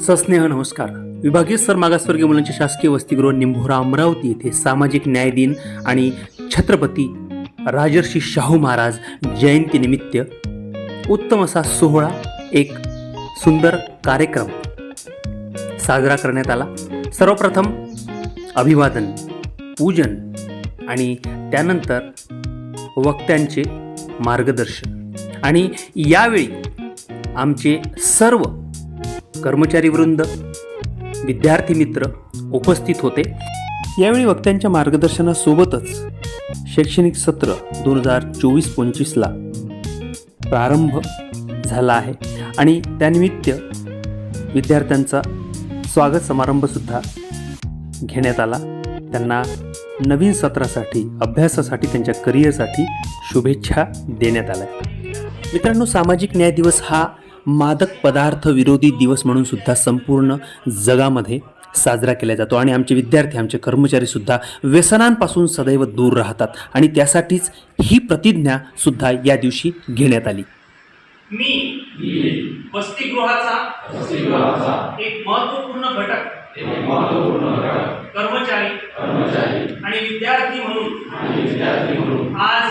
सस्नेह नमस्कार. विभागीय सर मागासवर्गीय मुलांचे शासकीय वसतिगृह निंभोरा अमरावती येथे सामाजिक न्याय दिन आणि छत्रपती राजर्षी शाहू महाराज जयंतीनिमित्त उत्तम असा सोहळा एक सुंदर कार्यक्रम साजरा करण्यात आला. सर्वप्रथम अभिवादन पूजन आणि त्यानंतर वक्त्यांचे मार्गदर्शन. आणि यावेळी आमचे सर्व कर्मचारी वृंद विद्यार्थी मित्र उपस्थित होते. यावेळी वक्त्यांच्या मार्गदर्शनासोबतच शैक्षणिक सत्र दोन हजार चोवीस पंचवीसला प्रारंभ झाला आहे. आणि त्यानिमित्त विद्यार्थ्यांचा स्वागत समारंभसुद्धा घेण्यात आला. त्यांना नवीन सत्रासाठी अभ्यासासाठी त्यांच्या करिअरसाठी शुभेच्छा देण्यात आल्या. मित्रांनो सामाजिक न्याय दिवस हा मादक पदार्थ विरोधी दिवस म्हणून सुद्धा संपूर्ण जगामध्ये साजरा केला जातो. आणि आमचे विद्यार्थी आमचे कर्मचारी सुद्धा व्यसनांपासून सदैव दूर राहतात. आणि त्यासाठीच ही प्रतिज्ञा सुद्धा या दिवशी घेण्यात आली. मी वसतिगृहाचा एक महत्त्वपूर्ण घटक कर्मचारी आणि विद्यार्थी म्हणून आज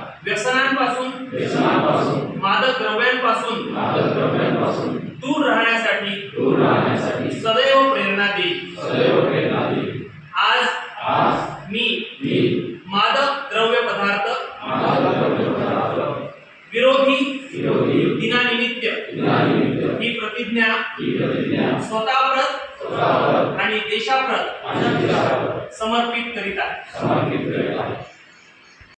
व्यसनांपासून मादक द्रव्यांपासून दूर राहण्यासाठी सदैव प्रेरणा देईल आज मी मादक द्रव्य पदार्थ विरोधी दिनानिमित्त ही प्रतिज्ञा स्वतःप्रत आणि देशाप्रत समर्पित करीत आहे.